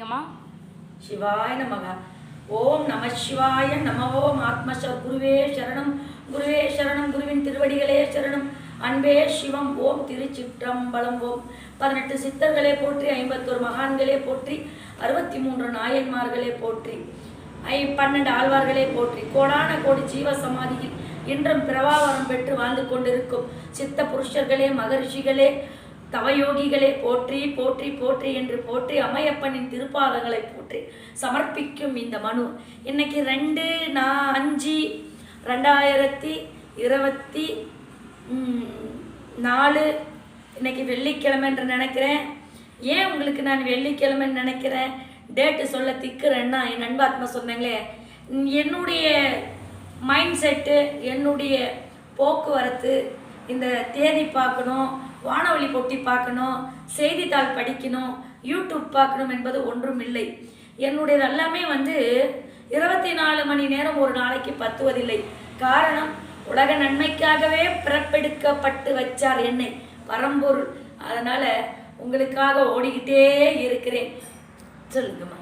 சொல்றீங்கம்மா? சிவாய நமக. ஓம் நம சிவாய நம ஓம் ஆத்மச குருவே சரணம் குருவே சரணம் குருவின் திருவடிகளே சரணம். அன்பே சிவம் ஓம் திருச்சிற்றம்பலம் ஓம் பதினெட்டு சித்தர்களே போற்றி ஐம்பத்தோரு மகான்களே போற்றி அறுபத்தி மூன்று நாயன்மார்களே போற்றி ஐ பன்னெண்டு ஆழ்வார்களே போற்றி. கோடான கோடி ஜீவ சமாதியில் இன்றும் பிரபாவரம் பெற்று வாழ்ந்து கொண்டிருக்கும் சித்த புருஷர்களே மகரிஷிகளே தவயோகிகளே போற்றி போற்றி போற்றி என்று போற்றி அம்மையப்பனின் திருப்பாதங்களை போற்றி சமர்ப்பிக்கும் இந்த மனு. இன்னைக்கு ரெண்டு நா அஞ்சு ரெண்டாயிரத்தி இருபத்தி நாலு. இன்னைக்கு வெள்ளிக்கிழமைன்று நினைக்கிறேன். ஏன் உங்களுக்கு நான் வெள்ளிக்கிழமைன்னு நினைக்கிறேன்? டேட்டு சொல்ல திக்குறேன்னா என் நண்பாத்மா சொன்னாங்களே என்னுடைய மைண்ட் செட்டு என்னுடைய போக்குவரத்து இந்த தேதி பார்க்கணும் வானொலி போட்டி பார்க்கணும் செய்தித்தாள் படிக்கணும் யூடியூப் பார்க்கணும் என்பது ஒன்றும் இல்லை. என்னுடையது எல்லாமே வந்து இருபத்தி நாலு மணி நேரம் ஒரு நாளைக்கு பத்துவதில்லை. காரணம் உலக நன்மைக்காகவே பிறப்பெடுக்கப்பட்டு வச்சார் என்னை. பரம்பொருள். அதனால் உங்களுக்காக ஓடிக்கிட்டே இருக்கிறேன். சொல்லுங்கம்மா.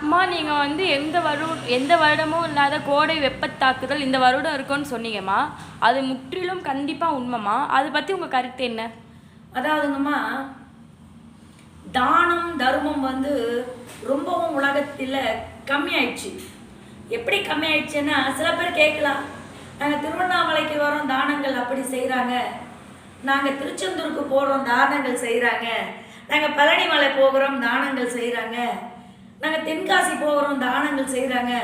அம்மா நீங்கள் வந்து எந்த வரு எந்த வருடமும் இல்லாத கோடை வெப்பத்தாக்குதல் இந்த வருடம் இருக்கும்னு சொன்னீங்கம்மா. அது முற்றிலும் கண்டிப்பாக உண்மைம்மா. அதை பற்றி உங்கள் கருத்து என்ன? அதாவதுங்கம்மா தானம் தர்மம் வந்து ரொம்பவும் உலகத்தில் கம்மியாயிடுச்சு. எப்படி கம்மியாயிடுச்சுன்னா சில பேர் கேட்கலாம். நாங்கள் திருவண்ணாமலைக்கு வரோம் தானங்கள் அப்படி செய்கிறாங்க நாங்கள் திருச்செந்தூருக்கு போகிறோம் தானங்கள் செய்கிறாங்க நாங்கள் பழனிமலை போகிறோம் தானங்கள் செய்கிறாங்க நாங்கள் தென்காசி போகிறோம் தானங்கள் செய்கிறாங்க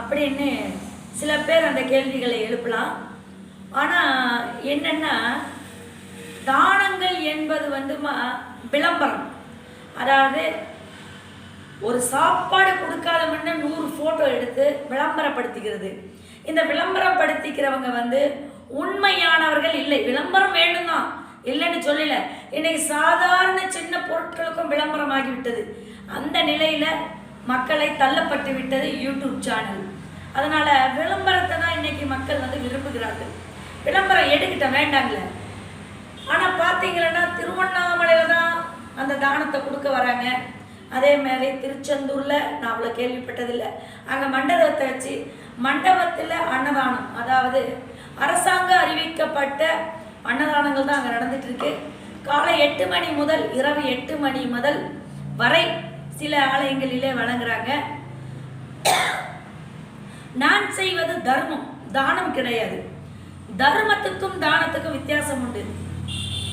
அப்படின்னு சில பேர் அந்த கேள்விகளை எழுப்பலாம். ஆனால் என்னென்னா தானங்கள் என்பது வந்து விளம்பரம். அதாவது ஒரு சாப்பாடு கொடுக்காத முன்ன நூறு ஃபோட்டோ எடுத்து விளம்பரப்படுத்திக்கிறது. இந்த விளம்பரப்படுத்திக்கிறவங்க வந்து உண்மையானவர்கள் இல்லை. விளம்பரம் வேணும் தான் இல்லைன்னு சொல்லல. இன்னைக்கு சாதாரண சின்ன பொருட்களுக்கும் விளம்பரம் ஆகிவிட்டது அந்த நிலையில் மக்களை தள்ளப்பட்டு விட்டது யூடியூப் சேனல் அதனால் விளம்பரத்தை தான் இன்றைக்கி மக்கள் வந்து விரும்புகிறார்கள். விளம்பரம் எடுக்கிட்ட வேண்டாங்கள ஆனால் பாத்தீங்கன்னா திருவண்ணாமலையில் தான் அந்த தானத்தை கொடுக்க வராங்க. அதே மாதிரி திருச்செந்தூரில் நான் அவ்வளோ கேள்விப்பட்டதில்லை. அங்கே மண்டபத்தை வச்சு மண்டபத்தில் அன்னதானம் அதாவது அரசாங்க அறிவிக்கப்பட்ட அன்னதானங்கள் தான் அங்கே நடந்துகிட்ருக்கு காலை எட்டு மணி முதல் இரவு எட்டு மணி முதல் வரை சில ஆலயங்களிலே வழங்குறாங்க. நான் செய்வது தர்மம். தானம் கிடையாது. தர்மத்துக்கும் தானத்துக்கும் வித்தியாசம் உண்டு.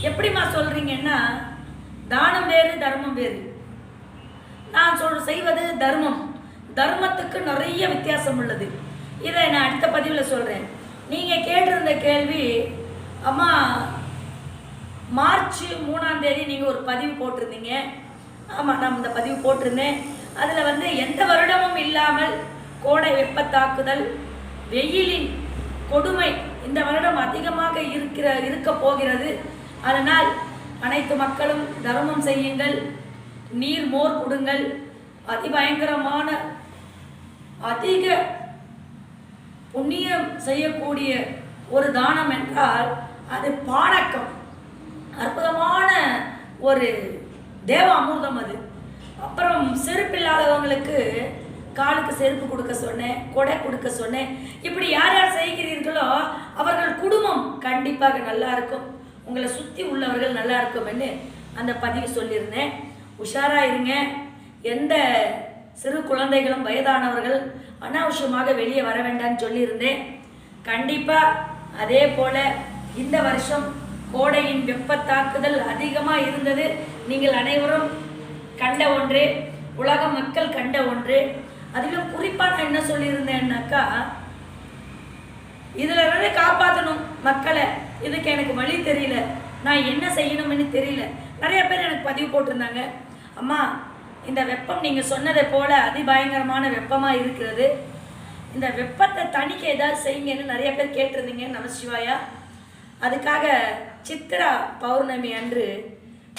எப்படிம்மா சொல்றீங்கன்னா தானம் வேறு தர்மம் வேறு. நான் சொல் செய்வது தர்மம். தர்மத்துக்கு நிறைய வித்தியாசம் உள்ளது. இதை நான் அடுத்த பதிவில் சொல்கிறேன் நீங்கள் கேட்டிருந்த கேள்வி அம்மா மார்ச் மூணாம் தேதி நீங்கள் ஒரு பதிவு போட்டிருந்தீங்க. ஆமாம் நான் இந்த பதிவு போட்டிருந்தேன். அதில் வந்து எந்த வருடமும் இல்லாமல் கோடை வெப்பத்தாக்குதல் வெயிலின் கொடுமை இந்த வருடம் அதிகமாக இருக்கிற இருக்க போகிறது. அதனால் அனைத்து மக்களும் தர்மம் செய்யுங்கள் நீர் மோர் கொடுங்கள். அதிபயங்கரமான அதிக புண்ணியம் செய்யக்கூடிய ஒரு தானம் என்றால் அது பாடக்கம் அற்புதமான ஒரு தேவ அமிர்தம் அது. அப்புறம் செருப்பில்லாதவங்களுக்கு காலுக்கு செருப்பு கொடுக்க சொன்னேன் கொடை கொடுக்க சொன்னேன். இப்படி யார் யார் செய்கிறீர்களோ அவர்கள் குடும்பம் கண்டிப்பாக நல்லா இருக்கும். உங்களை சுற்றி உள்ளவர்கள் நல்லா இருக்கும்னு அந்த பதிவு சொல்லியிருந்தேன். உஷாராக இருங்க. எந்த சிறு குழந்தைகளும் வயதானவர்கள் அனாவசியமாக வெளியே வர வேண்டாம்னு சொல்லியிருந்தேன். கண்டிப்பாக அதே போல் இந்த வருஷம் கோடையின் வெப்ப தாக்குதல் அதிகமாக இருந்தது. நீங்கள் அனைவரும் கண்ட ஒன்று உலக மக்கள் கண்ட ஒன்று. அதிலும் குறிப்பாக நான் என்ன சொல்லியிருந்தேன்னாக்கா இதுல இருந்து காப்பாற்றணும் மக்களை. இதுக்கு எனக்கு வழி தெரியல. நான் என்ன செய்யணும்னு தெரியல. நிறைய பேர் எனக்கு பதிவு போட்டிருந்தாங்க. அம்மா இந்த வெப்பம் நீங்கள் சொன்னதை போல அதிபயங்கரமான வெப்பமாக இருக்கிறது. இந்த வெப்பத்தை தணிக்க ஏதாவது செய்யுங்கன்னு நிறைய பேர் கேட்டிருந்தீங்க நமசிவாயா அதுக்காக சித்ரா பௌர்ணமி அன்று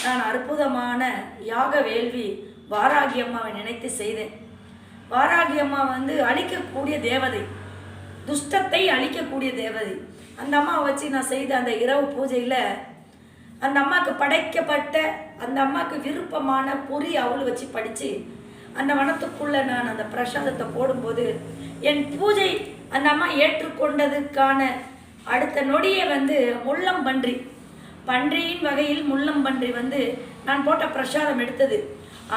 நான் அற்புதமான யாக வேள்வி வாராகி அம்மாவை நினைத்து செய்தேன். வாராகி அம்மா வந்து அழிக்கக்கூடிய தேவதை. துஷ்டத்தை அழிக்கக்கூடிய தேவதை. அந்த அம்மாவை வச்சு நான் செய்த அந்த இரவு பூஜையில் அந்த அம்மாவுக்கு படைக்கப்பட்ட அந்த அம்மாவுக்கு விருப்பமான பொறி அவள் வச்சு படித்து அந்த வனத்துக்குள்ளே நான் அந்த பிரசாதத்தை போடும்போது என் பூஜை அந்த அம்மா ஏற்றுக்கொண்டதுக்கான அடுத்த நொடியே வந்து முள்ளம் பன்றி பன்றியின் வகையில் முள்ளம் பன்றி வந்து நான் போட்ட பிரசாதம் எடுத்தது.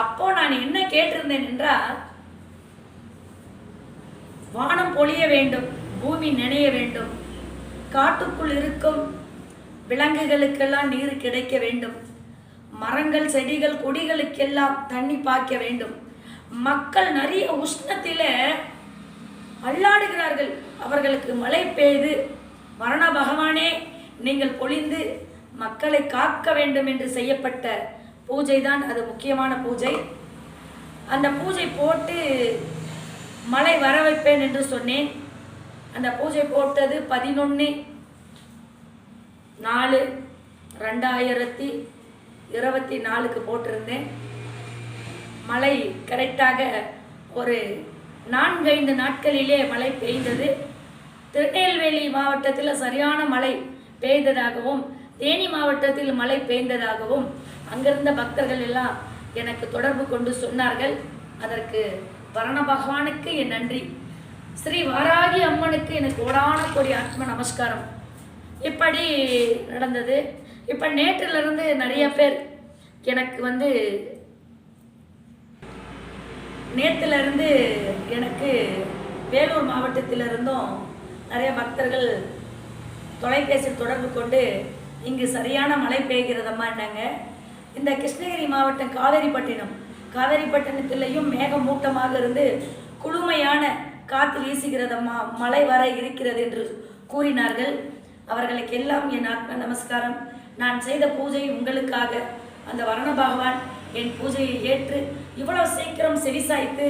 அப்போ நான் என்ன கேட்டிருந்தேன் என்றால் வானம் பொழிய வேண்டும் பூமி நினைய வேண்டும் காட்டுக்குள் இருக்கும் விலங்குகளுக்கெல்லாம் நீர் கிடைக்க வேண்டும் மரங்கள் செடிகள் கொடிகளுக்கெல்லாம் தண்ணி பாய்க்க வேண்டும். மக்கள் நிறைய உஷ்ணத்தில் அல்லாடுகிறார்கள் அவர்களுக்கு மழை பெய்து மரண பகவானே நீங்கள் பொழிந்து மக்களை காக்க வேண்டும் என்று செய்யப்பட்ட பூஜை தான் அது முக்கியமான பூஜை. அந்த பூஜை போட்டு மழை வர வைப்பேன் என்று சொன்னேன். அந்த பூஜை போட்டது பதினொன்று நாலு ரெண்டாயிரத்தி இருபத்தி நாலுக்கு போட்டிருந்தேன். மழை கரெக்டாக ஒரு நான்கைந்து நாட்களிலே மழை பெய்தது திருநெல்வேலி மாவட்டத்தில் சரியான மழை பெய்ததாகவும் தேனி மாவட்டத்தில் மழை பெய்ந்ததாகவும் அங்கிருந்த பக்தர்கள் எல்லாம் எனக்கு தொடர்பு கொண்டு சொன்னார்கள். அதற்கு பரண பகவானுக்கு என் நன்றி. ஸ்ரீ வாராகி அம்மனுக்கு எனக்கு ஓடான கோடி ஆத்ம நமஸ்காரம். இப்படி நடந்தது. இப்போ நேற்றிலிருந்து நிறைய பேர் எனக்கு வந்து நேத்துல எனக்கு வேலூர் மாவட்டத்திலிருந்தும் நிறைய பக்தர்கள் தொலைபேசி தொடர்பு கொண்டு இங்கு சரியான மழை பெய்கிறதம்மா என்னங்க? இந்த கிருஷ்ணகிரி மாவட்டம் காவேரிப்பட்டினம். காவேரிப்பட்டினத்திலையும் மேகமூட்டமாக இருந்து குளுமையான காற்று வீசுகிறதம்மா மழை வர இருக்கிறது என்று கூறினார்கள். அவர்களுக்கெல்லாம் என் ஆத்ம நமஸ்காரம். நான் செய்த பூஜை உங்களுக்காக. அந்த வரண பகவான் என் பூஜையை ஏற்று இவ்வளவு சீக்கிரம் செவிசாய்த்து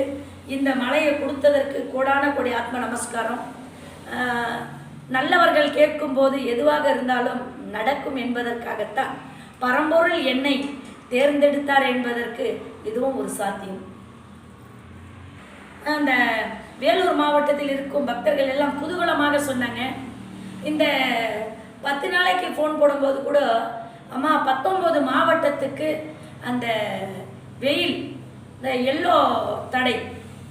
இந்த மலையை கொடுத்ததற்கு கோடான கொடி ஆத்ம நமஸ்காரம். நல்லவர்கள் கேட்கும்போது எதுவாக இருந்தாலும் நடக்கும் என்பதற்காகத்தான் பரம்பொருள் என்னை தேர்ந்தெடுத்தார் என்பதற்கு இதுவும் ஒரு சாத்தியம். அந்த வேலூர் மாவட்டத்தில் இருக்கும் பக்தர்கள் எல்லாம் குதூகலமாக சொன்னாங்க. இந்த பத்து நாளைக்கு ஃபோன் போடும்போது கூட அம்மா பத்தொம்போது மாவட்டத்துக்கு அந்த வெயில் இந்த எல்லோ தடை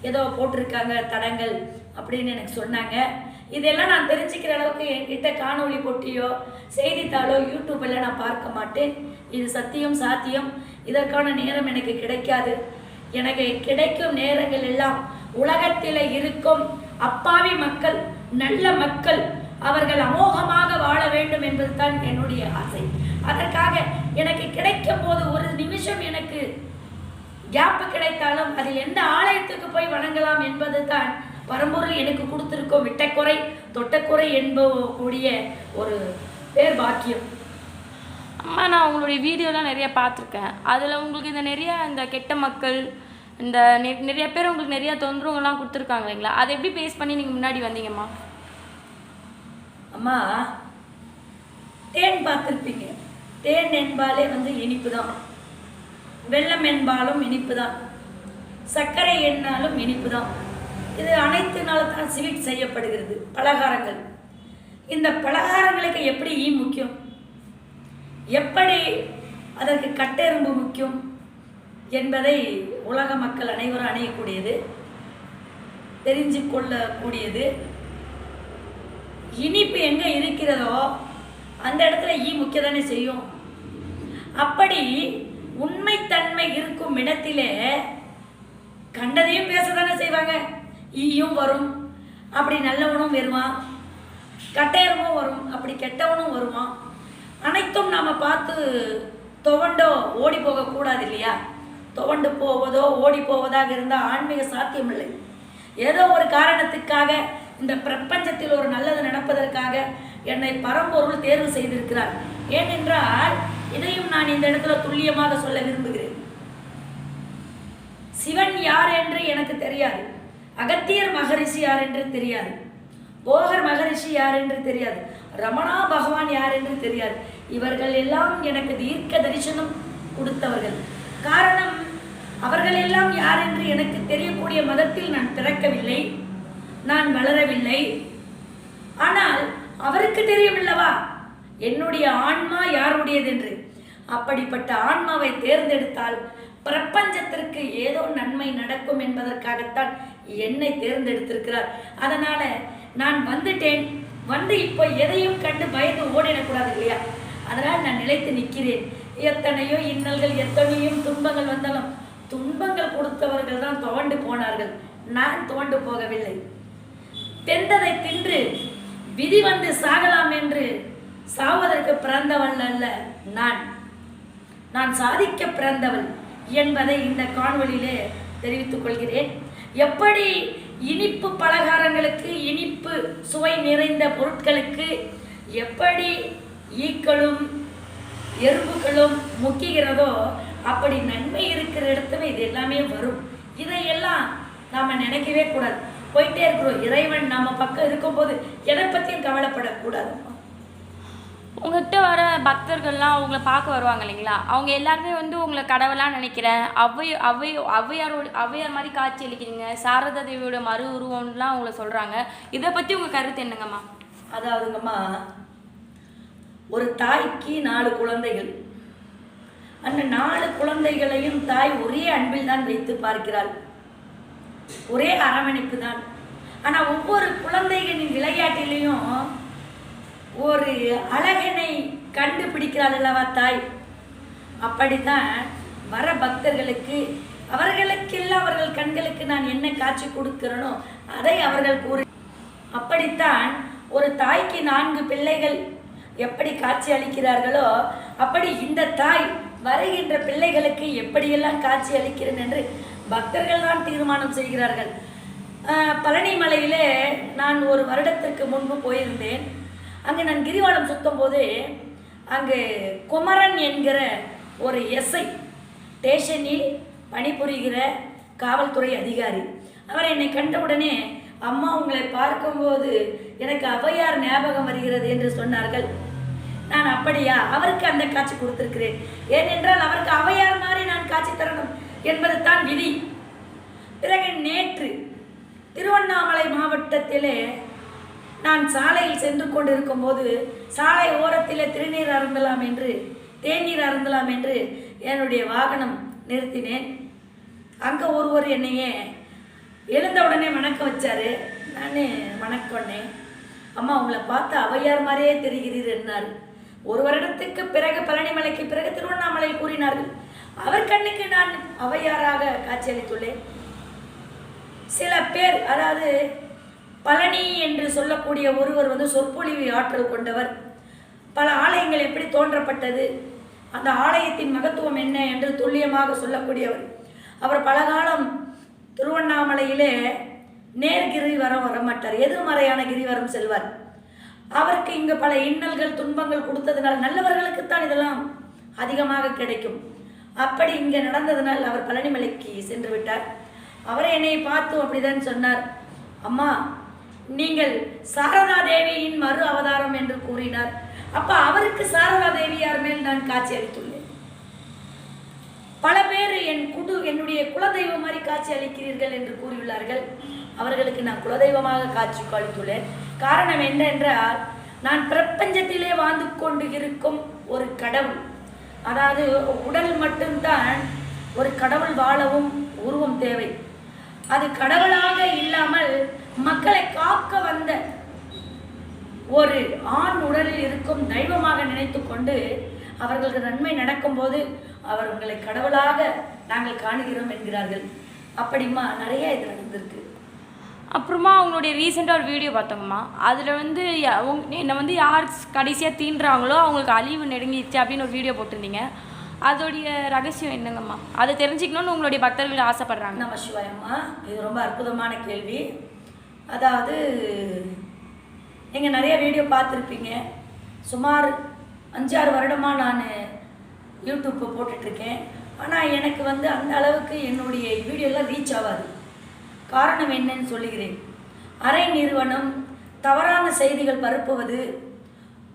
ஏதோ போட்டிருக்காங்க தடங்கள் அப்படின்னு எனக்கு சொன்னாங்க. இதெல்லாம் நான் தெரிஞ்சுக்கிற அளவுக்கு என்கிட்ட காணொளி போட்டியோ செய்தித்தாளோ யூடியூப்ல நான் பார்க்க மாட்டேன். இது சத்தியம் சாத்தியம். இதற்கான நேரம் எனக்கு கிடைக்காது. எனக்கு கிடைக்கும் நேரங்கள் எல்லாம் உலகத்தில் இருக்கும். அப்பாவி மக்கள் நல்ல மக்கள் அவர்கள் அமோகமாக வாழ வேண்டும் என்பது தான் என்னுடைய ஆசை. அதற்காக எனக்கு கிடைக்கும் போது ஒரு நிமிஷம் எனக்கு கேப் கிடைத்தாலும் அதில் எந்த ஆலயத்துக்கு போய் வணங்கலாம் என்பது தான் பரம்பொருள் எனக்கு கொடுத்திருக்கும். விட்டக்குறை தொட்டக்குறை என்பக்கூடிய ஒரு பேர் பாக்கியம். அம்மா நான் உங்களுடைய வீடியோலாம் நிறைய பார்த்துருக்கேன். அதில் உங்களுக்கு இந்த நிறைய இந்த கெட்ட மக்கள் இந்த நெ- நிறைய பேர் உங்களுக்கு நிறைய தொந்தரவுலாம் கொடுத்துருக்காங்க இல்லைங்களா? அதை எப்படி பேஸ் பண்ணி நீங்கள் முன்னாடி வந்தீங்கம்மா? அம்மா தேன் பார்த்துருப்பீங்க. தேன் என்பாலே வந்து இனிப்பு தான் வெள்ளம் என்பாலும் இனிப்பு தான் சர்க்கரை எண்ணாலும் இனிப்பு தான் இது அனைத்துனால தான் ஸ்வீட் செய்யப்படுகிறது. பலகாரங்கள். இந்த பலகாரங்களுக்கு எப்படி ஈ முக்கியம்? எப்படி அதற்கு கட்டெரும்பு முக்கியம் என்பதை உலக மக்கள் அனைவரும் அணையக்கூடியது தெரிஞ்சு கொள்ளக்கூடியது இனிப்பு எங்கே இருக்கிறதோ அந்த இடத்துல ஈ முக்கிய தானே செய்யும். அப்படி உண்மைத்தன்மை இருக்கும் இடத்திலே கண்டதையும் பேசத்தானே செய்வாங்க. ஈயும் வரும். அப்படி நல்லவனும் வருவான். கட்டையரமும் வரும் அப்படி கெட்டவனும் வருவான் அனைத்தும் நாம் பார்த்து துவண்டோ ஓடி போகக்கூடாது இல்லையா? துவண்டு போவதோ ஓடி போவதாக இருந்தால் ஆன்மீக சாத்தியமில்லை. ஏதோ ஒரு காரணத்துக்காக இந்த பிரபஞ்சத்தில் ஒரு நல்லது நடப்பதற்காக என்னை பரம்பொருள் தேர்வு செய்திருக்கிறார். ஏனென்றால் இதையும் நான் இந்த இடத்துல துல்லியமாக சொல்ல விரும்புகிறேன். சிவன் யார் என்று எனக்கு தெரியாது. அகத்தியர் மகரிஷி யார் என்று தெரியாது. போகர் மகரிஷி யார் என்று தெரியாது. ரமணா பகவான் யார் என்று தெரியாது. இவர்கள் எல்லாம் எனக்கு தீர்க்க தரிசனம் கொடுத்தவர்கள். காரணம் அவர்கள் எல்லாம் யார் என்று எனக்கு தெரியக்கூடிய மதத்தில் நான் பிறக்கவில்லை. நான் வளரவில்லை. ஆனால் அவருக்கு தெரியுமில்லவா? என்னுடைய ஆன்மா யாருடையது என்று அப்படிப்பட்ட ஆன்மாவை தேர்ந்தெடுத்தால் பிரபஞ்சத்திற்கு ஏதோ நன்மை நடக்கும் என்பதற்காகத்தான் என்னை தேர்ந்தெடுத்திருக்கிறார். அதனால நான் வந்துட்டேன். வந்து இப்போ எதையும் கண்டு பயந்து ஓடிடக்கூடாது இல்லையா? அதனால் நான் நிலைத்து நிற்கிறேன். எத்தனையோ இன்னல்கள் எத்தனையோ துன்பங்கள் வந்தாலும் துன்பங்கள் கொடுத்தவர்கள் தான் துவண்டு போனார்கள். நான் துவண்டு போகவில்லை. தெந்ததை தின்று விதி வந்து சாகலாம் என்று சாவதற்கு பிறந்தவள் அல்ல நான். நான் சாதிக்க பிறந்தவள் என்பதை இந்த காணொளியிலே தெரிவித்துக் கொள்கிறேன். எப்படி இனிப்பு பலகாரங்களுக்கு இனிப்பு சுவை நிறைந்த பொருட்களுக்கு எப்படி ஈக்களும் எறும்புகளும் முக்கிகிறதோ அப்படி நன்மை இருக்கிற இடத்துல இது எல்லாமே வரும். இதையெல்லாம் நாம் நினைக்கவே கூடாது. போயிட்டே இருக்கிறோம். இறைவன் நம்ம பக்கம் இருக்கும்போது எதை பற்றியும் கவலைப்படக்கூடாது. உங்ககிட்ட வர பக்தர்கள்லாம் அவங்கள பார்க்க வருவாங்க இல்லைங்களா? அவங்க எல்லாருமே வந்து உங்களை கடவுளாக நினைக்கிறேன் ஔவை அவ்வை ஔவையாரோட ஔவையார் மாதிரி காட்சி அளிக்கிறீங்க சாரதா தேவியோட மறு உருவம்லாம் அவங்கள சொல்கிறாங்க இதை பற்றி உங்கள் கருத்து என்னங்கம்மா? அதாவதுங்கம்மா ஒரு தாய்க்கு நாலு குழந்தைகள். அந்த நாலு குழந்தைகளையும் தாய் ஒரே அன்பில் தான் வைத்து பார்க்கிறாள். ஒரே அரவணைப்பு தான் ஆனால் ஒவ்வொரு குழந்தைகளின் விளையாட்டிலையும் ஒரு அழகினை கண்டுபிடிக்கிறாள் அல்லவா தாய்? அப்படித்தான் வர பக்தர்களுக்கு அவர்களுக்கெல்லாம் அவர்கள் கண்களுக்கு நான் என்ன காட்சி கொடுக்கிறேனோ அதை அவர்கள் கூறி அப்படித்தான் ஒரு தாய்க்கு நான்கு பிள்ளைகள் எப்படி காட்சி அளிக்கிறார்களோ அப்படி இந்த தாய் வருகின்ற பிள்ளைகளுக்கு எப்படியெல்லாம் காட்சி அளிக்கிறேன் என்று பக்தர்கள் தான் தீர்மானம் செய்கிறார்கள். பழனி மலையிலே நான் ஒரு வருடத்திற்கு முன்பு போயிருந்தேன். அங்கே நான் கிரிவலம் சுத்தும் போது அங்கு குமரன் என்கிற ஒரு எஸ்ஐ ஸ்டேஷனில் பணிபுரிகிற காவல்துறை அதிகாரி. அவர் என்னை கண்டவுடனே அம்மா உங்களை பார்க்கும்போது எனக்கு அவையார் ஞாபகம் வருகிறது என்று சொன்னார்கள். நான் அப்படியா? அவருக்கு அந்த காட்சி கொடுத்திருக்கிறேன். ஏனென்றால் அவருக்கு அவையார் மாதிரி நான் காட்சி தரணும் என்பது தான் விதி. பிறகு நேற்று திருவண்ணாமலை மாவட்டத்திலே நான் சாலையில் சென்று கொண்டிருக்கும் போது சாலை ஓரத்தில் திருநீர் அருந்தலாம் என்று தேநீர் அருந்தலாம் என்று என்னுடைய வாகனம் நிறுத்தினேன். அங்கே ஒருவர் என்னையே எழுந்த உடனே வணக்க வச்சார். நான் வணக்கொன்னேன் அம்மா உங்களை பார்த்து ஔவையார் மாதிரியே தெரிகிறீர் என்னார் ஒரு வருடத்துக்கு பிறகு பழனிமலைக்கு பிறகு திருவண்ணாமலையில் கூறினார்கள். அவர் கண்ணுக்கு நான் அவையாராக காட்சியளித்துள்ளேன். சில பேர் அதாவது பழனி என்று சொல்லக்கூடிய ஒருவர் வந்து சொற்பொழிவு ஆற்றல் கொண்டவர். பல ஆலயங்கள் எப்படி தோன்றப்பட்டது? அந்த ஆலயத்தின் மகத்துவம் என்ன என்று துல்லியமாக சொல்லக்கூடியவர். அவர் பல காலம் திருவண்ணாமலையிலே நேர் கிரிவரம் வரமாட்டார். எதிர்மறையான கிரிவரம் செல்வார். அவருக்கு இங்கு பல இன்னல்கள் துன்பங்கள் கொடுத்ததுனால் நல்லவர்களுக்குத்தான் இதெல்லாம் அதிகமாக கிடைக்கும். அப்படி இங்கே நடந்ததனால் அவர் பழனிமலைக்கு சென்று விட்டார். அவரை என்னை பார்த்து அப்படிதான் சொன்னார். அம்மா நீங்கள் சாரதா தேவியின் மறு அவதாரம் என்று கூறினார். அப்ப அவருக்கு சாரதா தேவியார் மேல் நான் காட்சி அளித்துள்ளேன். பல பேர் என் குடு என்னுடைய குலதெய்வம் மாதிரி காட்சி அளிக்கிறீர்கள் என்று கூறியுள்ளார்கள். அவர்களுக்கு நான் குலதெய்வமாக காட்சி அளித்துள்ளேன். காரணம் என்னென்றால் நான் பிரபஞ்சத்திலே வாழ்ந்து கொண்டு இருக்கும் ஒரு கடவுள். அதாவது உடல் மட்டும்தான் ஒரு கடவுள் வாழவும் உருவம் தேவை. அது கடவுளாக இல்லாமல் மக்களை காக்க வந்த ஒரு ஆண் உடலில் இருக்கும் தெய்வமாக நினைத்து கொண்டு அவர்களுக்கு நன்மை நடக்கும்போது அவர் உங்களை கடவுளாக நாங்கள் காணுகிறோம் என்கிறார்கள். அப்படிம்மா நிறைய இது நடந்திருக்கு. அப்புறமா அவங்களுடைய ரீசெண்டாக ஒரு வீடியோ பார்த்தோங்கம்மா அதில் வந்து என்னை வந்து யார் கடைசியாக தீண்டுறாங்களோ அவங்களுக்கு அழிவு நெருங்கிடுச்சு அப்படின்னு ஒரு வீடியோ போட்டிருந்தீங்க. அதோடைய ரகசியம் என்னங்கம்மா? அதை தெரிஞ்சுக்கணும்னு உங்களுடைய பக்தர்கள் ஆசைப்படுறாங்க. நம சிவாயம்மா இது ரொம்ப அற்புதமான கேள்வி. அதாவது நீங்கள் நிறைய வீடியோ பார்த்துருப்பீங்க. சுமார் அஞ்சாறு வருடமாக நான் யூடியூப்பை போட்டுட்ருக்கேன். ஆனால் எனக்கு வந்து அந்த அளவுக்கு என்னுடைய வீடியோலாம் ரீச் ஆகாது. காரணம் என்னன்னு சொல்லுகிறேன். அரை நிறுவனம் தவறான செய்திகள் பரப்புவது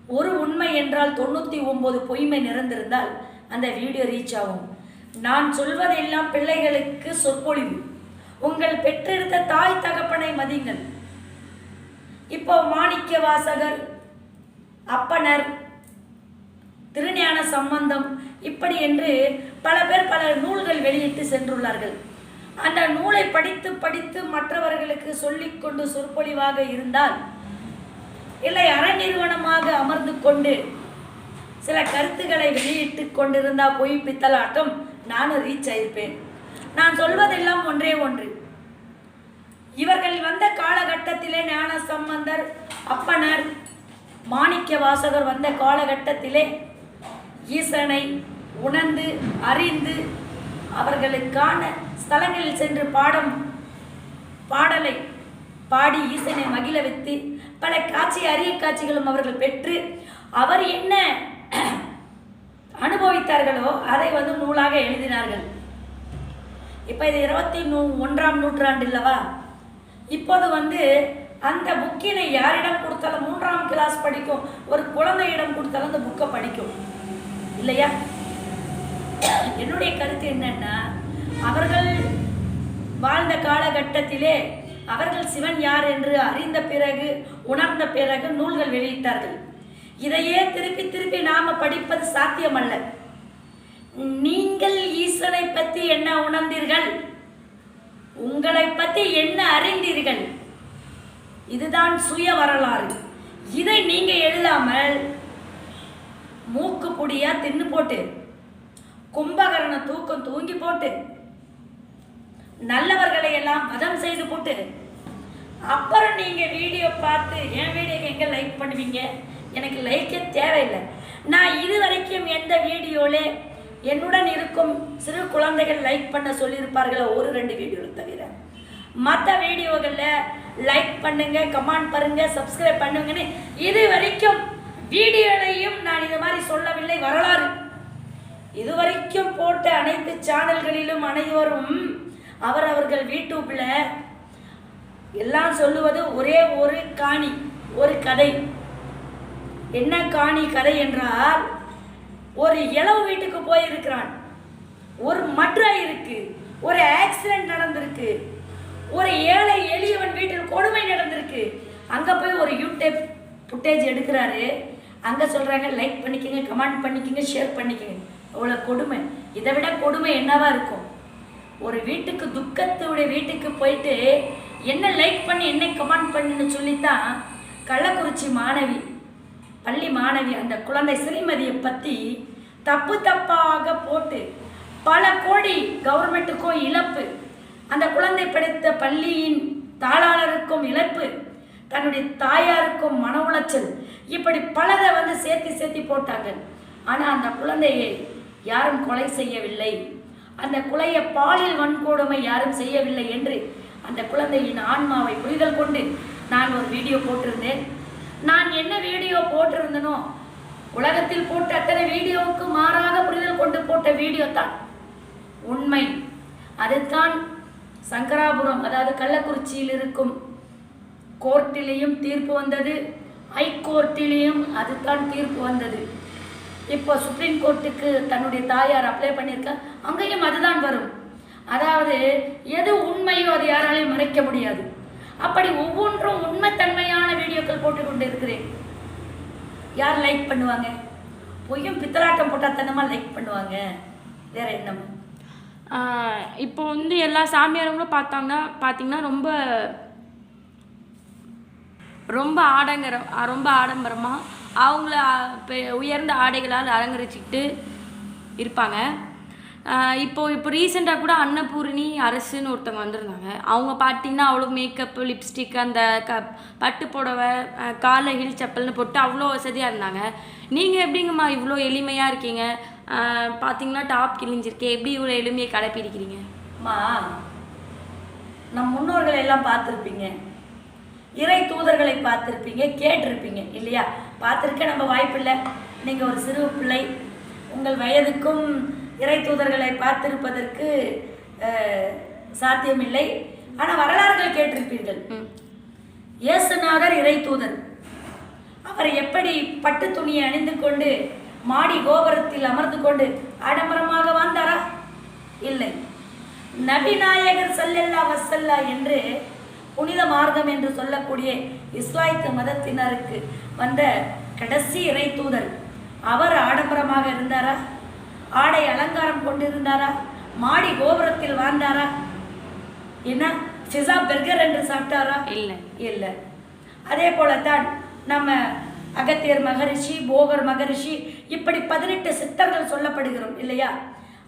ஒரு உண்மை என்றால் தொண்ணூற்றி ஒம்பது பொய்மை நிறைந்திருந்தால் அந்த வீடியோ ரீச் ஆகும். நான் சொல்வதெல்லாம் பிள்ளைகளுக்கு சொற்பொழிவு. உங்கள் பெற்றெடுத்த தாய் தகப்பனை மதிங்கள் இப்போ மாணிக்க வாசகர் அப்பனர் திருஞான சம்பந்தம் இப்படி என்று பல பேர் பல நூல்கள் வெளியிட்டு சென்றுள்ளார்கள். அந்த நூலை படித்து படித்து மற்றவர்களுக்கு சொல்லிக்கொண்டு சொற்பொழிவாக இருந்தால் இல்லை அறநிறுவனமாக அமர்ந்து கொண்டு சில கருத்துக்களை வெளியிட்டு கொண்டிருந்தா பொய் பித்தலாட்டம் நானும் ரீச் ஆயிருப்பேன். நான் சொல்வதெல்லாம் ஒன்றே ஒன்று. இவர்கள் வந்த காலகட்டத்திலே ஞான சம்பந்தர் அப்பனர் மாணிக்க வாசகர் வந்த காலகட்டத்திலே ஈசனை உணர்ந்து அறிந்து அவர்களுக்கான ஸ்தலங்களில் சென்று பாடம் பாடலை பாடி ஈசனை மகிழ வைத்து பல காட்சி அரிய காட்சிகளும் அவர்கள் பெற்று அவர் என்ன அனுபவித்தார்களோ அதை வந்து நூலாக எழுதினார்கள். இப்போ இது இருபத்தி நூ ஒன்றாம் நூற்றாண்டு இல்லவா இப்போது வந்து அந்த புக்கினை யாரிடம் கொடுத்தாலும் மூன்றாம் கிளாஸ் படிக்கும் ஒரு குழந்தையிடம் கொடுத்தாலும் அந்த புக்கை படிக்கும். இல்லையா? என்னுடைய கருத்து என்னன்னா அவர்கள் வாழ்ந்த காலகட்டத்திலே அவர்கள் சிவன் யார் என்று அறிந்த பிறகு உணர்ந்த பிறகு நூல்கள் வெளியிட்டார்கள். இதையே திருப்பி திருப்பி நாம படிப்பது சாத்தியமல்ல. நீங்கள் ஈசனை பற்றி என்ன உணர்ந்தீர்கள்? உங்களை பற்றி என்ன அறிந்தீர்கள்? இதுதான் சுய வரலாறு. இதை நீங்க எழுதாமல் மூக்கு பொடியா தின்னு போட்டு கும்பகரண தூக்கம் தூங்கி போட்டு நல்லவர்களை எல்லாம் மதம் செய்து போட்டு அப்புறம் நீங்க வீடியோ பார்த்து என் வீடியோக்கு எங்க லைக் பண்ணுவீங்க? எனக்கு லைக்கே தேவையில்லை. நான் இது வரைக்கும் எந்த வீடியோல என்னுடன் இருக்கும் சிறு குழந்தைகள் லைக் பண்ண சொல்லியிருப்பார்களோ ஒரு ரெண்டு வீடியோவில் தவிர. மற்ற வீடியோகளில் லைக் பண்ணுங்க கமெண்ட் பண்ணுங்க சப்ஸ்கிரைப் பண்ணுங்கன்னு இது வரைக்கும் வீடியோலையும் நான் இது மாதிரி சொல்லவில்லை வரலாறு. இது வரைக்கும் போட்ட அனைத்து சேனல்களிலும் அனைவரும் அவர் அவர்கள் யூடியூப்ல எல்லாம் சொல்லுவது ஒரே ஒரு காணி ஒரு கதை. என்ன காணி கதை என்றால் ஒரு இளவு வீட்டுக்கு போயிருக்கிறான். ஒரு மட்ரா இருக்கு. ஒரு ஆக்சிடென்ட் நடந்திருக்கு. ஒரு ஏழை எளியவன் வீட்டில் கொடுமை நடந்திருக்கு. அங்கே போய் ஒரு யூடியூப் ஃபுட்டேஜ் எடுக்கிறாரு. அங்கே சொல்கிறாங்க லைக் பண்ணிக்கங்க கமெண்ட் பண்ணிக்கங்க ஷேர் பண்ணிக்கங்க. அவ்வளோ கொடுமை. இதை விட கொடுமை என்னவா இருக்கும்? ஒரு வீட்டுக்கு துக்கத்துடைய வீட்டுக்கு போயிட்டு என்ன லைக் பண்ணி என்ன கமெண்ட் பண்ணுன்னு சொல்லித்தான் கள்ளக்குறிச்சி மாணவி பள்ளி மாணவி அந்த குழந்தை ஸ்ரீமதியை பற்றி தப்பு தப்பாக போட்டு பல கோடி கவர்மெண்ட்டுக்கும் இழப்பு. அந்த குழந்தை படித்த பள்ளியின் தாளாளருக்கும் இழப்பு. தன்னுடைய தாயாருக்கும் மன உளைச்சல். இப்படி பலதை வந்து சேர்த்து சேர்த்து போட்டாங்க. ஆனால் அந்த குழந்தையை யாரும் கொலை செய்யவில்லை. அந்த குலைய பாலியல் வன்கொடுமை யாரும் செய்யவில்லை என்று அந்த குழந்தையின் ஆன்மாவை புரிதல் கொண்டு நான் ஒரு வீடியோ போட்டிருந்தேன். நான் என்ன வீடியோ போட்டிருந்தனோ உலகத்தில் போட்ட அத்தனை வீடியோவுக்கு மாறாக புரிதல் கொண்டு போட்ட வீடியோ தான். உண்மை. அதுதான் சங்கராபுரம் அதாவது கள்ளக்குறிச்சியில் இருக்கும் கோர்ட்டிலேயும் தீர்ப்பு வந்தது. ஹைகோர்ட்டிலேயும் அதுதான் தீர்ப்பு வந்தது. இப்போ சுப்ரீம் கோர்ட்டுக்கு தன்னுடைய தாயார் அப்ளை பண்ணியிருக்கா? அங்கேயும் அதுதான் வரும். அதாவது எது உண்மையோ அது யாராலையும் மறைக்க முடியாது. அப்படி ஒவ்வொன்றும் உண்மைத்தன்மையான வீடியோக்கள் போட்டு கொண்டு இருக்கிறேன் யார் லைக் பண்ணுவாங்க? பொய்யும் பித்தலாட்டம் போட்டால் தன்னமா லைக் பண்ணுவாங்க? வேற என்னமா இப்போ வந்து எல்லா சாமியாரங்களும் பார்த்தாங்கன்னா பார்த்தீங்கன்னா ரொம்ப ரொம்ப ஆடங்கர ரொம்ப ஆடம்பரமாக அவங்கள உயர்ந்த ஆடைகளால் அலங்கரிச்சிக்கிட்டு இருப்பாங்க. இப்போது இப்போ இப்போ ரீசெண்டாக கூட அன்னபூரணி அரசுன்னு ஒருத்தவங்க வந்திருந்தாங்க. அவங்க பார்த்தீங்கன்னா அவ்வளோ மேக்கப்பு லிப்ஸ்டிக் அந்த க பட்டு புடவை காலை ஹில் செப்பல்னு போட்டு அவ்வளோ வசதியாக இருந்தாங்க. நீங்கள் எப்படிங்கம்மா இவ்வளோ எளிமையாக இருக்கீங்க? பார்த்தீங்கன்னா டாப் கிழிஞ்சிருக்கே. எப்படி இவ்வளோ எளிமையை கடைப்பிடிக்கிறீங்க அம்மா நம் முன்னோர்களை எல்லாம் பார்த்துருப்பீங்க. இறை தூதர்களை பார்த்துருப்பீங்க கேட்டிருப்பீங்க இல்லையா? பார்த்துருக்க நம்ம வாய்ப்பில்லை. நீங்கள் ஒரு சிறு பிள்ளை. உங்கள் வயதுக்கும் இறை தூதர்களை பார்த்திருப்பதற்கு சாத்தியமில்லை. ஆனால் வரலாறுகள் கேட்டிருப்பீர்கள். இயேசுநாதர் இறை தூதர். அவர் எப்படி பட்டு துணியை அணிந்து கொண்டு மாடி கோபுரத்தில் அமர்ந்து கொண்டு ஆடம்பரமாக வாழ்ந்தாரா? இல்லை. நபிநாயகர் சல்லல்லா வசல்லா என்று புனித மார்க்கம் என்று சொல்லக்கூடிய இஸ்லாயத்து மதத்தினருக்கு வந்த கடைசி இறை தூதர் அவர் ஆடம்பரமாக இருந்தாரா? ஆடை அலங்காரம் கொண்டிருந்தாரா? மாடி கோபுரத்தில் வாழ்ந்தாரா? என்ன பிஸா பர்கர் என்று சாப்பிட்டாரா? இல்லை. இல்லை. அதே போலத்தான் நம்ம அகத்தியர் மகரிஷி போகர் மகரிஷி இப்படி பதினெட்டு சித்தர்கள் சொல்லப்படுகிறோம் இல்லையா?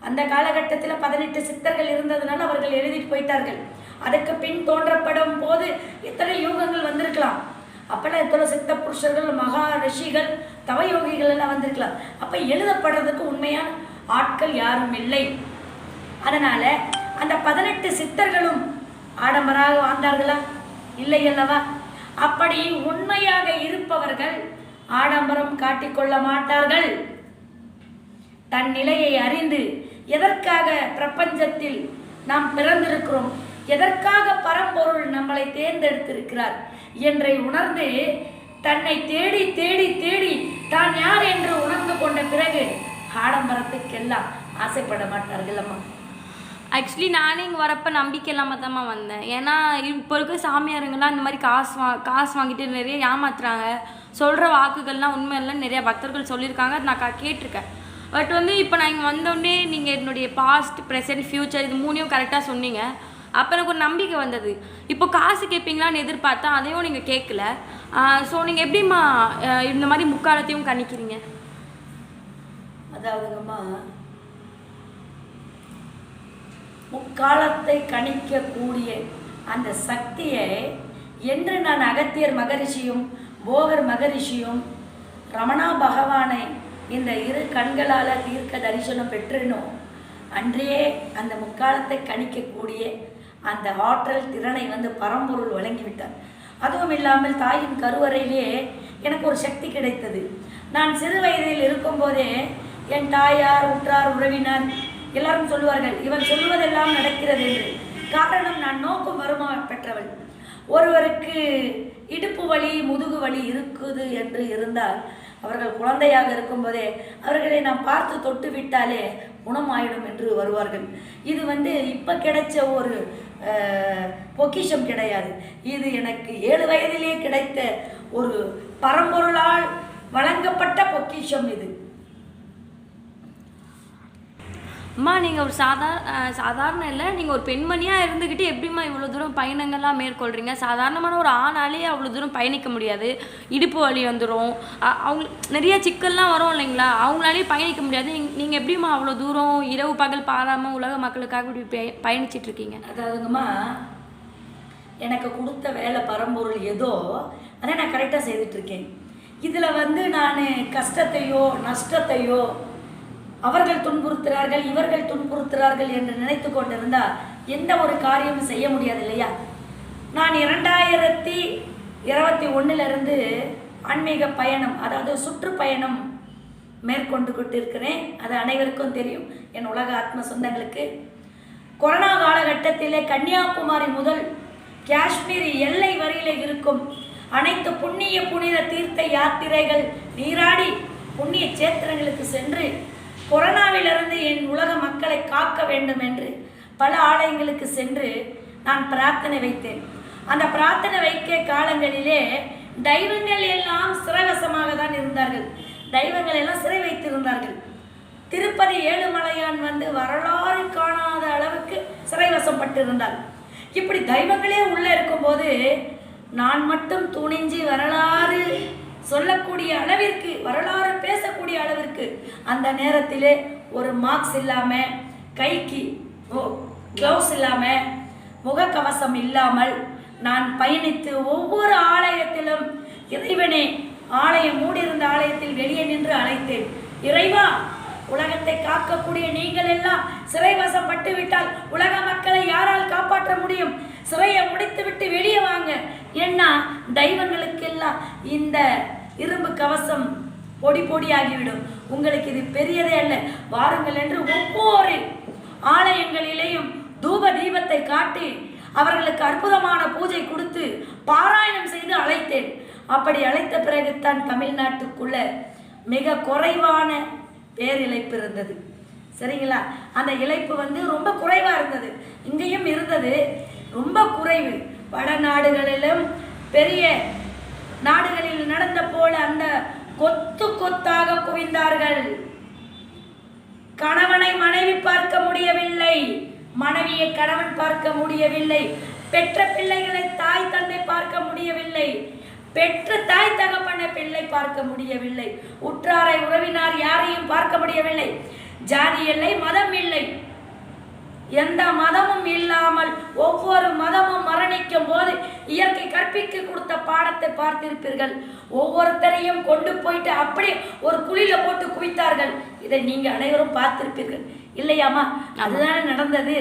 அந்த காலகட்டத்தில் பதினெட்டு சித்தர்கள் இருந்ததுனால அவர்கள் எழுதிட்டு போயிட்டார்கள். அதுக்கு பின் தோன்றப்படும் போது இத்தனை யூகங்கள் வந்திருக்கலாம். அப்பெல்லாம் எத்தனை சித்த புருஷர்கள் மகா ரிஷிகள் தவயோகிகள் எல்லாம் வந்திருக்கலாம். அப்ப எழுதப்படுறதுக்கு உண்மையான ஆட்கள் யாரும் இல்லை. அதனால அந்த பதினெட்டு சித்தர்களும் ஆடம்பராக வாழ்ந்தார்களா? இல்லை அல்லவா? அப்படி உண்மையாக இருப்பவர்கள் ஆடம்பரம் காட்டிக்கொள்ள மாட்டார்கள். தன் நிலையை அறிந்து எதற்காக பிரபஞ்சத்தில் நாம் பிறந்திருக்கிறோம் எதற்காக பரம்பொருள் நம்மளை தேர்ந்தெடுத்திருக்கிறார் என்றை உணர்ந்து தன்னை தேடி தேடி தேடி தான் யார் என்று உணர்ந்து கொண்ட பிறகு ஆடம்பரத்துக்கெல்லாம் ஆசைப்பட மாட்டார்கள் அம்மா. ஆக்சுவலி நானே இங்கே வரப்போ நம்பிக்கை இல்லாமல் தான்மா வந்தேன். ஏன்னா இப்போ இருக்க சாமியாருங்கெல்லாம் இந்த மாதிரி காசு வா காசு வாங்கிட்டு நிறைய ஏமாத்துறாங்க. சொல்கிற வாக்குகள்லாம் உண்மை இல்லைன்னு நிறைய பக்தர்கள் சொல்லியிருக்காங்க. அது நான் கா- கேட்டிருக்கேன். பட் வந்து இப்போ நான் இங்கே வந்தோடனே நீங்கள் என்னுடைய பாஸ்ட் ப்ரெசென்ட் ஃப்யூச்சர் இது மூணையும் கரெக்டாக சொன்னீங்க. அப்போ எனக்கு ஒரு நம்பிக்கை வந்தது. இப்போ காசு கேட்பீங்களான்னு எதிர்பார்த்தா அதையும் நீங்கள் கேட்கல ஸோ நீங்கள் எப்படிம்மா இந்த மாதிரி முக்காலத்தையும் கணிக்கிறீங்க? அதாவதுங்கம்மா முக்காலத்தை கணிக்கக்கூடிய அந்த சக்தியை என்று நான் அகத்தியர் மகரிஷியும் போகர் மகரிஷியும் ரமணா பகவானை இந்த இரு கண்களால் தீர்க்க தரிசனம் பெற்றினோம் அன்றையே அந்த முக்காலத்தை கணிக்கக்கூடிய அந்த ஆற்றல் திறனை வந்து பரம்பொருள் வழங்கிவிட்டார். அதுவும் இல்லாமல் தாயின் கருவறையிலே எனக்கு ஒரு சக்தி கிடைத்தது. நான் சிறு வயதில் இருக்கும்போதே என் தாயார் உற்றார் உறவினர் எல்லாரும் சொல்லுவார்கள் இவன் சொல்லுவதெல்லாம் நடக்கிறது என்று. காரணம் நான் நோக்கும் வருமா பெற்றவள் ஒருவருக்கு இடுப்பு வலி முதுகு வலி இருக்குது என்று இருந்தால் அவர்கள் குழந்தையாக இருக்கும்போதே அவர்களை நாம் பார்த்து தொட்டு விட்டாலே குணமாயிடும் என்று வருவார்கள். இது வந்து இப்போ கிடைச்ச ஒரு பொக்கிஷம் கிடையாது. இது எனக்கு ஏழு வயதிலே கிடைத்த ஒரு பரம்பொருளால் வழங்கப்பட்ட பொக்கிஷம் இது. அம்மா நீங்கள் ஒரு சாதா சாதாரண இல்லை நீங்கள் ஒரு பெண்மணியாக இருந்துக்கிட்டு எப்படிம்மா இவ்வளோ தூரம் பயணங்கள்லாம் மேற்கொள்கிறீங்க சாதாரணமான ஒரு ஆணாலே அவ்வளோ தூரம் பயணிக்க முடியாது. இடுப்பு வலி வந்துடும் அவங்க நிறைய சிக்கல்லாம் வரும் இல்லைங்களா? அவங்களாலேயே பயணிக்க முடியாது. நீங்கள் எப்படிம்மா அவ்வளோ தூரம் இரவு பகல் பாராமல் உலக மக்களுக்காக இப்படி பய- பயணிச்சிட்டு அதாவதுங்கம்மா எனக்கு கொடுத்த வேலை பரம்பொருள் ஏதோ அதை நான் கரெக்டாக செய்துட்ருக்கேன் இதில் வந்து நான் கஷ்டத்தையோ நஷ்டத்தையோ அவர்கள் துன்புறுத்துகிறார்கள் இவர்கள் துன்புறுத்துகிறார்கள் என்று நினைத்து கொண்டிருந்தால் எந்த ஒரு காரியமும் செய்ய முடியாது இல்லையா? நான் இரண்டாயிரத்தி இருபத்தி ஒன்றிலிருந்து ஆன்மீக பயணம் அதாவது சுற்றுப்பயணம் மேற்கொண்டு கொண்டிருக்கிறேன் அது அனைவருக்கும் தெரியும் என் உலக ஆத்ம சொந்தங்களுக்கு. கொரோனா காலகட்டத்திலே கன்னியாகுமரி முதல் காஷ்மீர் எல்லை வரையில் இருக்கும் அனைத்து புண்ணிய புனித தீர்த்த யாத்திரைகள் நீராடி புண்ணிய சேத்திரங்களுக்கு சென்று கொரோனாவிலிருந்து என் உலக மக்களை காக்க வேண்டும் என்று பல ஆலயங்களுக்கு சென்று நான் பிரார்த்தனை வைத்தேன். அந்த பிரார்த்தனை வைக்க காலங்களிலே தெய்வங்கள் எல்லாம் சிறவசமாக தான் இருந்தார்கள். தெய்வங்கள் எல்லாம் சிறை வைத்திருந்தார்கள். திருப்பதி ஏழுமலையான் வந்து வரலாறு காணாத அளவுக்கு சிறைவசப்பட்டிருந்தார் இப்படி தெய்வங்களே உள்ளே இருக்கும்போது நான் மட்டும் துணிஞ்சு வரலாறு சொல்லக்கூடிய அளவிற்கு வரலாறு பேசக்கூடிய அளவிற்கு அந்த நேரத்திலே ஒரு மார்க்ஸ் இல்லாம கைக்கு க்ளவுஸ் இல்லாம முகக்கவசம் இல்லாமல் நான் பயணித்து ஒவ்வொரு ஆலயத்திலும் இறைவனே ஆலயம் மூடியிருந்த ஆலயத்தில் வெளியே நின்று அழைத்தேன். இறைவா உலகத்தை காக்கக்கூடிய நீங்கள் எல்லாம் சிறைவசம் பட்டு விட்டால் உலக மக்களை யாரால் காப்பாற்ற முடியும்? சிறையை முடித்துவிட்டு வெளியே வாங்க. ஏன்னா தெய்வங்களுக்கெல்லாம் இந்த இரும்பு கவசம் பொடி பொடியாகிவிடும். உங்களுக்கு இது பெரியதே அல்ல. வாருங்கள் என்று ஒவ்வொரு ஆலயங்களிலேயும் தூப தீபத்தை காட்டி அவர்களுக்கு அற்புதமான பூஜை கொடுத்து பாராயணம் செய்து அழைத்தேன். அப்படி அழைத்த பிறகுத்தான் தமிழ்நாட்டுக்குள்ள மிக குறைவான பேரிழைப்பு இருந்தது. சரிங்களா? அந்த இழைப்பு வந்து ரொம்ப குறைவாக இருந்தது. இங்கேயும் இருந்தது. ரொம்ப குறைவு. வட நாடுகளிலும் பெரிய நாடுகளில் நடந்த போல அந்த கொத்து கொத்தாக குவிந்தார்கள். கணவனை மனைவி பார்க்க முடியவில்லை. மனைவியை கணவன் பார்க்க முடியவில்லை. பெற்ற பிள்ளைகளை தாய் தந்தை பார்க்க முடியவில்லை. பெற்ற தாய் தகப்பன பிள்ளை பார்க்க முடியவில்லை. உற்றாரை உறவினார் யாரையும் பார்க்க முடியவில்லை. ஜாதி இல்லை மதம் இல்லை. எந்த மதமும் இல்லாமல் ஒவ்வொரு மதமும் மரணிக்கும் போது இயற்கை கற்பிக்க கொடுத்த பாடத்தை பார்த்திருப்பீர்கள். ஒவ்வொருத்தரையும் கொண்டு போயிட்டு அப்படியே ஒரு குழியில போட்டு குவித்தார்கள். இதை நீங்க அனைவரும் பார்த்திருப்பீர்கள். இல்லையாமா அதுதானே நடந்தது.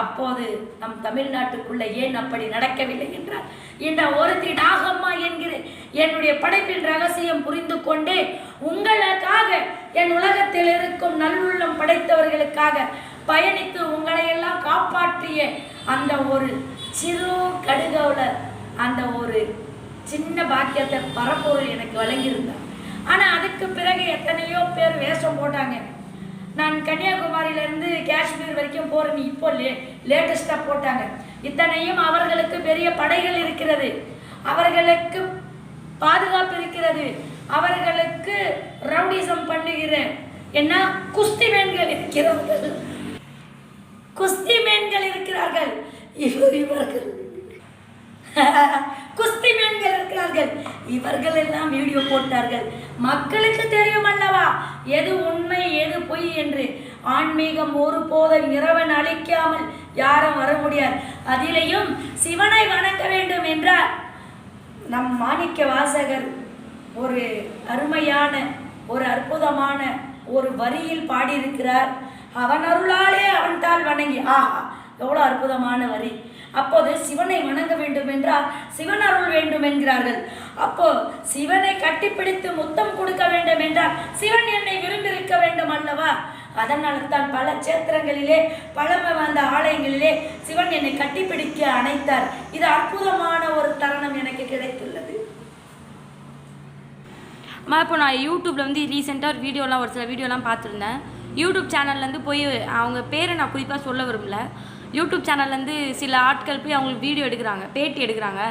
அப்போது நம் தமிழ்நாட்டுக்குள்ள ஏன் அப்படி நடக்கவில்லை என்றால் இந்த ஒருத்தி நாகம்மா என்கிற என்னுடைய படைப்பின் ரகசியம் புரிந்து கொண்டே உங்களுக்காக என் உலகத்தில் இருக்கும் நல்லுள்ளம் படைத்தவர்களுக்காக பயணித்து உங்களை எல்லாம் காப்பாற்றிய அந்த ஒரு சிறு கடுகவுல அந்த ஒரு சின்ன பாக்கியத்தை பரப்பொருள் எனக்கு வழங்கியிருந்தார். ஆனால் அதுக்கு பிறகு எத்தனையோ பேர் வேஷம் போட்டாங்க. நான் கன்னியாகுமரியிலேருந்து காஷ்மீர் வரைக்கும் போகிறேன் இப்போ லே லேட்டஸ்ட்டாக போட்டாங்க. இத்தனையும் அவர்களுக்கு பெரிய படைகள் இருக்கிறது. அவர்களுக்கு பாதுகாப்பு இருக்கிறது. அவர்களுக்கு ரவுடிசம் பண்ணுகிற என்ன குஸ்தி வேண்கள் இருக்கிறவர்கள். குஸ்தி மேன்கள் இருக்கிறார்கள். இவர் இவர்கள். குஸ்தி மேன்கள் இருக்கிறார்கள். இவர்கள் எல்லாம் வீடியோ போட்டார்கள். மக்களுக்கு தெரியும் அல்லவா? எது உண்மை எது பொய் என்று. ஆன்மீகம் ஒருபோதும் இறைவன் அழிக்காமல் யாரும் வர முடியாது. அதிலேயும் சிவனை வணங்க வேண்டும் என்றால் நம் மாணிக்க வாசகர் ஒரு அருமையான ஒரு அற்புதமான ஒரு வரியில் பாடியிருக்கிறார். அவன் அருளாலே அவன் தாள் வணங்கி ஆஹா எவ்வளோ அற்புதமான வரி. அப்போது சிவனை வணங்க வேண்டும் என்றால் சிவன் அருள் வேண்டும் என்கிறார்கள் அப்போ சிவனை கட்டிப்பிடித்து முத்தம் கொடுக்க வேண்டும் என்றால் சிவன் என்னை விரும்பியிருக்க வேண்டும் அல்லவா? அதனால் தான் பல சேத்திரங்களிலே பழமை வந்த ஆலயங்களிலே சிவன் என்னை கட்டிப்பிடிக்க அணைத்தார். இது அற்புதமான ஒரு தருணம் எனக்கு கிடைத்துள்ளது. அம்மா இப்போ நான் யூடியூப்பில் வந்து ரீசெண்டாக ஒரு வீடியோலாம் ஒரு சில வீடியோலாம் பார்த்துருந்தேன். யூடியூப் சேனல்லேருந்து போய் அவங்க பேரை நான் குறிப்பாக சொல்ல விரும்பல. யூடியூப் சேனல்லேருந்து சில ஆட்கள் போய் அவங்களுக்கு வீடியோ எடுக்கிறாங்க பேட்டி எடுக்கிறாங்க.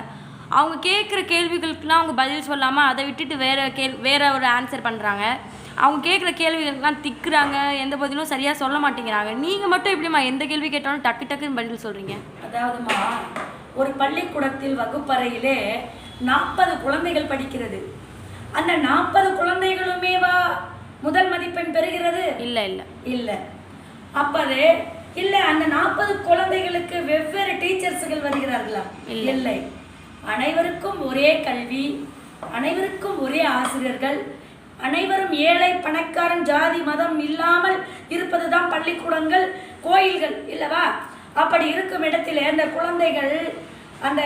அவங்க கேட்குற கேள்விகளுக்கெலாம் அவங்க பதில் சொல்லாமல் அதை விட்டுட்டு வேறு கேள் வேறு ஒரு ஆன்சர் பண்ணுறாங்க. அவங்க கேட்குற கேள்விகளுக்கெலாம் திக்குறாங்க எந்த பதிலும் சரியாக சொல்ல மாட்டேங்கிறாங்க. நீங்கள் மட்டும் எப்படிம்மா எந்த கேள்வி கேட்டாலும் டக்கு டக்குன்னு பதில் சொல்கிறீங்க? அதாவதுமா ஒரு பள்ளிக்கூடத்தில் வகுப்பறையிலே நாற்பது குழந்தைகள் படிக்கிறது. அந்த நாற்பது குழந்தைகளுமேவா முதல் மதிப்பெண் பெறுகிறது? இல்லை இல்லை. இல்லை. அப்பது இல்லை அந்த நாற்பது குழந்தைகளுக்கு வெவ்வேறு டீச்சர்ஸுகள் வருகிறார்களா? இல்லை. அனைவருக்கும் ஒரே கல்வி அனைவருக்கும் ஒரே ஆசிரியர்கள் அனைவரும் ஏழை பணக்காரன் ஜாதி மதம் இல்லாமல் இருப்பதுதான் பள்ளிக்கூடங்கள் கோயில்கள் இல்லவா? அப்படி இருக்கும் இடத்திலே அந்த குழந்தைகள் அந்த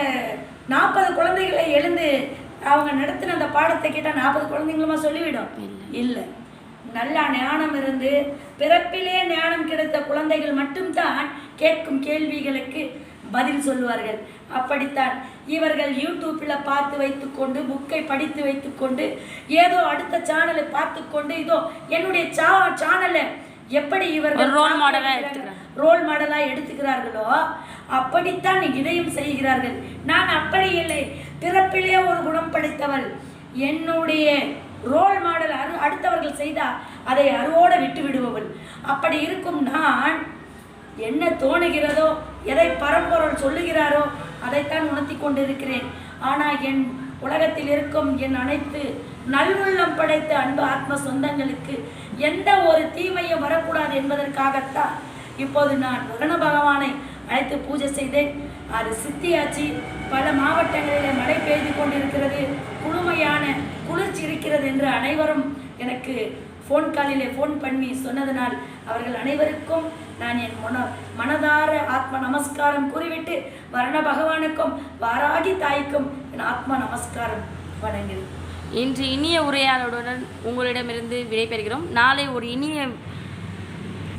நாற்பது குழந்தைகளை எழுந்து அவங்க நடத்தின அந்த பாடத்தை கேட்டால் நாற்பது குழந்தைங்களுமா சொல்லிவிடும்? இல்லை. நல்ல ஞானம் இருந்து பிறப்பிலே ஞானம் கிடைத்த குழந்தைகள் மட்டும்தான் கேட்கும் கேள்விகளுக்கு பதில் சொல்லுவார்கள். அப்படித்தான் இவர்கள் யூடியூப்பில் பார்த்து வைத்துக்கொண்டு புக்கை படித்து வைத்துக்கொண்டு ஏதோ அடுத்த சேனலை பார்த்துக்கொண்டு இதோ என்னுடைய சா சேனலை எப்படி இவர்கள் பார்க்கிறார்கள், எடுத்துக்கிறாங்க. ரோல் மாடலாக எடுத்துக்கிறார்களோ அப்படித்தான் இதையும் செய்கிறார்கள். நான் அப்படி இல்லை. பிறப்பிலே ஒரு குணம் படைத்தவள். என்னுடைய ரோல் மாடல் அரு அடுத்தவர்கள் செய்தால் அதை அருவோடு விட்டு விடுபவன். அப்படி இருக்கும் நான் என்ன தோணுகிறதோ எதை பரம்பொருள் சொல்லுகிறாரோ அதைத்தான் உணர்த்தி கொண்டிருக்கிறேன். ஆனால் என் உலகத்தில் இருக்கும் என் அனைத்து நல்லுள்ளம் படைத்த அன்பு ஆத்ம சொந்தங்களுக்கு எந்த ஒரு தீமையும் வரக்கூடாது என்பதற்காகத்தான் இப்போது நான் வருண பகவானை அழைத்து பூஜை செய்தேன். அது சித்தியாச்சு பல மாவட்டங்களில் மழை பெய்து கொண்டிருக்கிறது. குளுமையான குளிர்ச்சி இருக்கிறது என்று அனைவரும் எனக்கு ஃபோன் காலிலே ஃபோன் பண்ணி சொன்னதனால் அவர்கள் அனைவருக்கும் நான் என் மன மனதார ஆத்ம நமஸ்காரம் கூறிவிட்டு வரண பகவானுக்கும் வாராகி தாய்க்கும் என் ஆத்ம நமஸ்காரம் வணங்குகிறேன் இன்று இனிய உரையாடலுடன் உங்களிடமிருந்து விடைபெறுகிறோம் நாளை ஒரு இனிய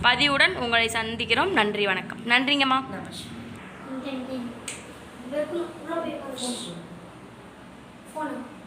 பதிவுடன் உங்களை சந்திக்கிறோம். நன்றி வணக்கம். நன்றிங்கம்மா. நமஸ்காரம் Phone.